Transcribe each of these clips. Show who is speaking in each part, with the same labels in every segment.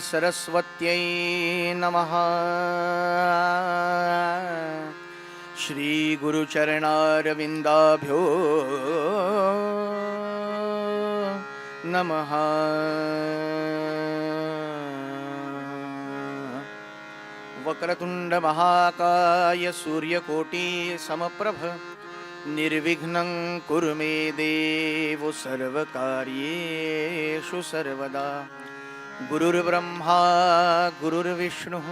Speaker 1: सरस्वत्यै नमः। श्रीगुरुचरणारविन्दाभ्यो नमः। वक्रतुण्डमहाकाय सूर्यकोटि समप्रभ निर्विघ्नं कुरु मे देव सर्वकार्येषु सर्वदा। गुरुर्ब्रह्मा गुरुर्विष्णुः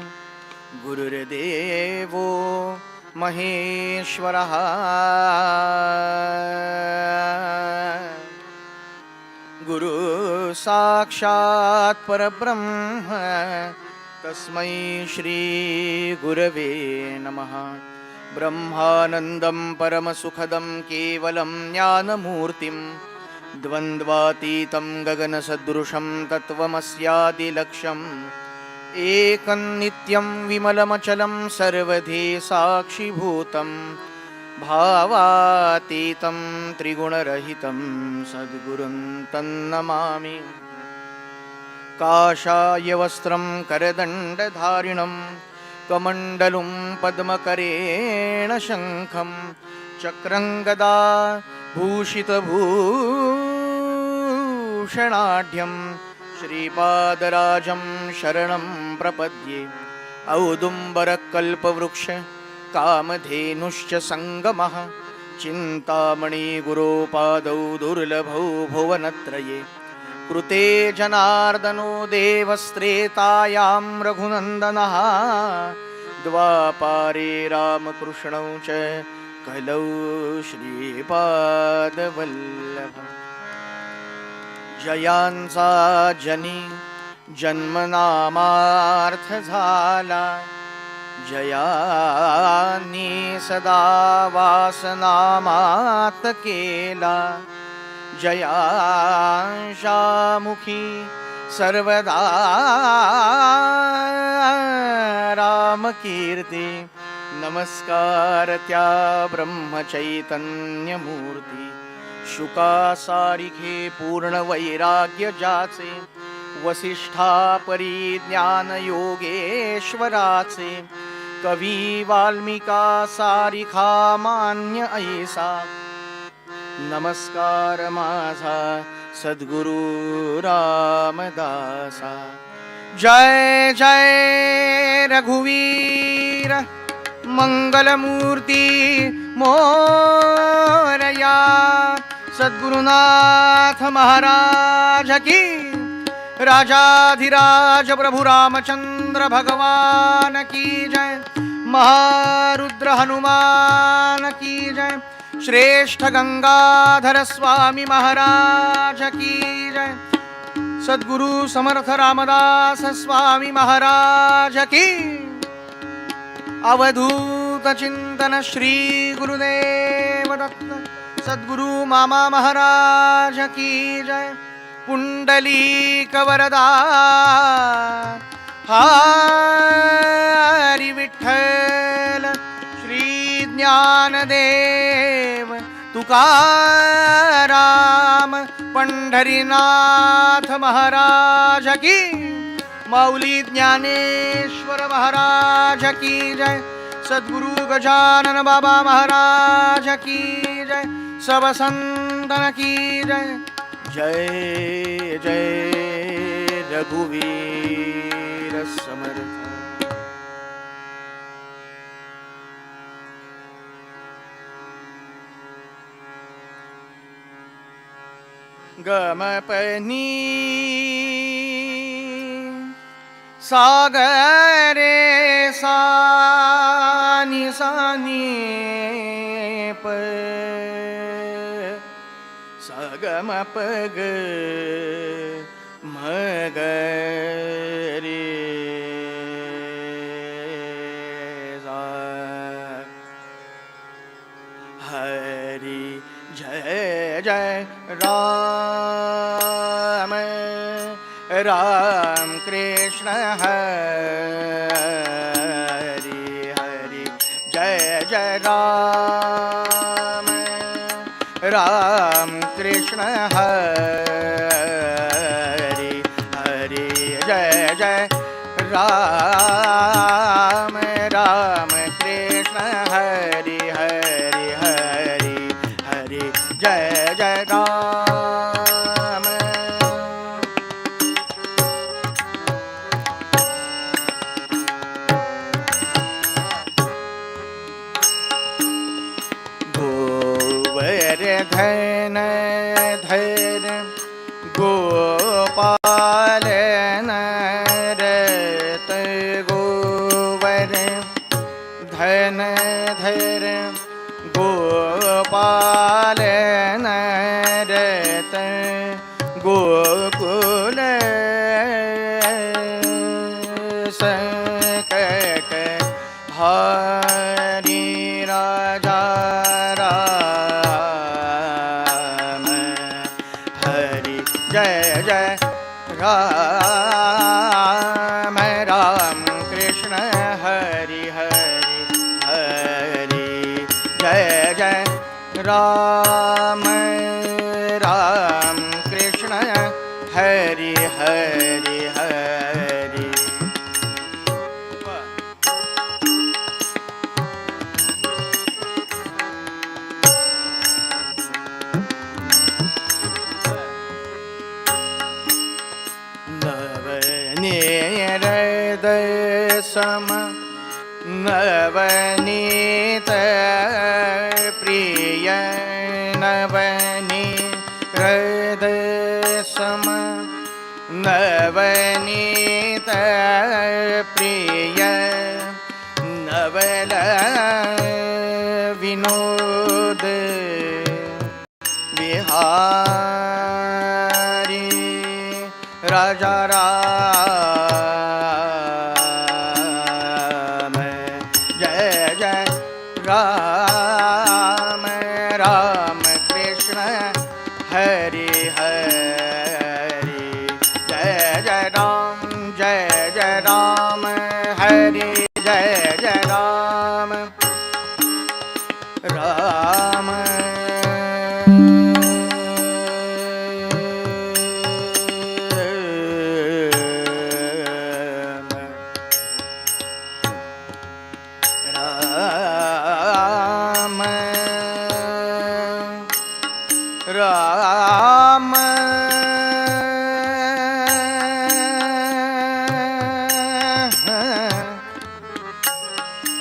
Speaker 1: गुरुर्देवो महेश्वरः। गुरु साक्षात् परब्रह्म तस्मै श्रीगुरवे नमः। ब्रह्मानन्दं परमसुखदं केवलं ज्ञानमूर्तिं द्वन्द्वातीतं गगनसदृशं तत्त्वमस्यादिलक्ष्यम्। एकं नित्यं विमलमचलं सर्वधि साक्षिभूतं। भावातीतं त्रिगुणरहितं सद्गुरुं तन्नमामि। काषाय वस्त्रं करदण्डधारिणं कमण्डलुं पद्मकरेण शङ्खं। चक्रं गदा भूषणाढ्यं श्रीपादराजं शरणं प्रपद्ये। औदुम्बरकल्पवृक्ष कामधेनुश्च सङ्गमः चिन्तामणिगुरोपादौ दुर्लभौ भुवनत्रये। कृते जनार्दनो देवस्त्रेतायां रघुनन्दनः द्वापारे रामकृष्णौ च कलौ श्रीपादवल्लभ। जयांचा जनी जन्मनामार्थ झाला जयानी सदा वासनामात केला। जयांशामुखी सर्वदा रामकीर्ती नमस्कार त्या ब्रह्मचैतन्यमूर्ती। शुकासारिखे पूर्ण वैराग्य जाचे वसिष्ठा परिज्ञान योगेश्वराचे कवी वाल्मिका सारिखा मान्य ऐसा। नमस्कार माझा सद्गुरु रामदासा। जय जय रघुवीर मंगलमूर्ती मोरया। सद्गुरुनाथ महाराज की। राजाधिराज प्रभु रामचंद्र भगवान की जय। महारुद्र हनुमान की जय। श्रेष्ठ गंगाधर स्वामी महाराज की जय। सद्गुरु समर्थ रामदास स्वामी महाराज की। अवधूत चिंतन श्री गुरुदेव दत्त। सद्गुरु मामा महाराज की जय। पुंडली कवरदा। हरि विठ्ठल श्री ज्ञानदेव, तुकाराम, पंढरीनाथ महाराज की। माऊली ज्ञानेश्वर महाराज की जय। सद्गुरु गजानन बाबा महाराज की जय। सब संतन की जय जय जय रघुवीर समर्थ गमपनी सागरे सानी सानी प सगम पग मगरे सा। हरि जय जय राम राम कृष्ण हरि हरि जय जय राम राम हरि हरि जय जय। राम राम कृष्ण हरि हरि हरि हरि जय नरत गोवर धन धर गोपाल नरत गोकुल सकट हरि राजा राम हरि जय जय राम जरा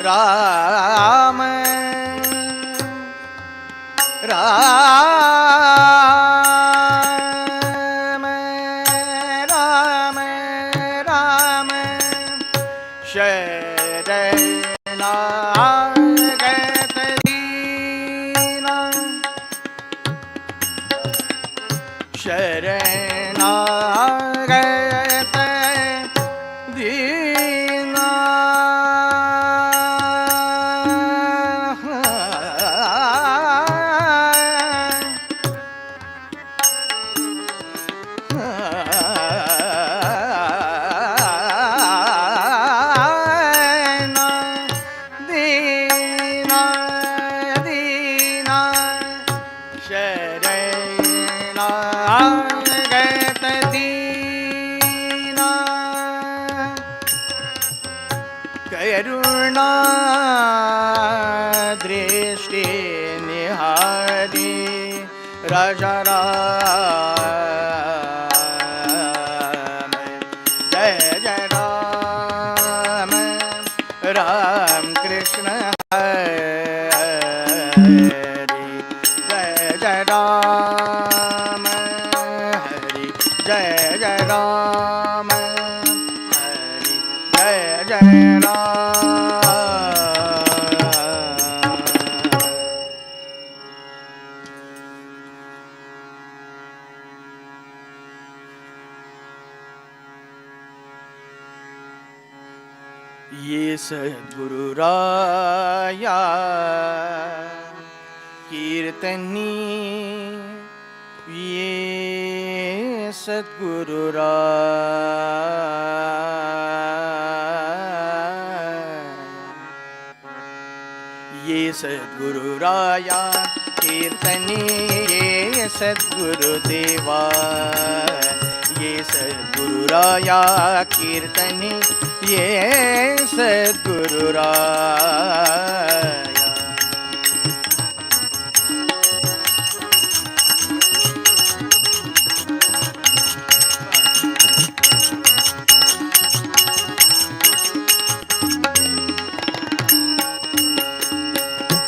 Speaker 1: रा दृष्टि निहारी राजा जय जय राम। सद्गुरुराया कीर्तनी ये सद्गुरुराया ये सद्गुरुराया कीर्तनी ये सद्गुरुदेवा ये सद्गुरुराया कीर्तनी ये सद्गुरुराया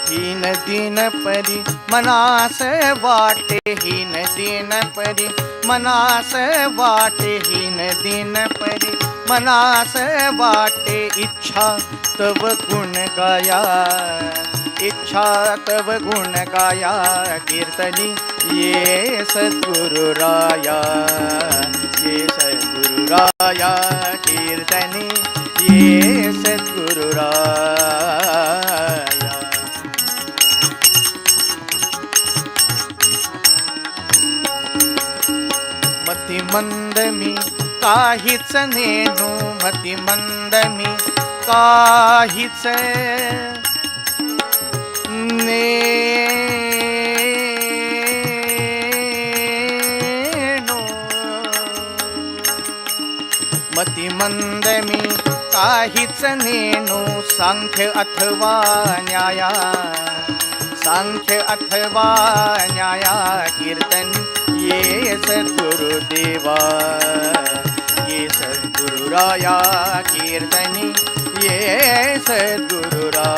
Speaker 1: हीन दिन परी मनास वाटे हीन दिन परी मनास वाटे हीन दिन परी मनास वाटे इच्छा तव गुण गाया। इच्छा तव गुण गाया कीर्तनी ये सद्गुरु राया। ये सद्गुरु राया कीर्तनी ये सद्गुरु राया। मी काहीच नेणू मती मंद मी काहीच नेणू मती मंद मी काहीच नेणू सांख्य अथवा न्याया सांख्य अथवा न्याया कीर्तन ये सद्गुरुदेवा ये सद्गुरुराया कीर्तनी ये सद्गुरुरा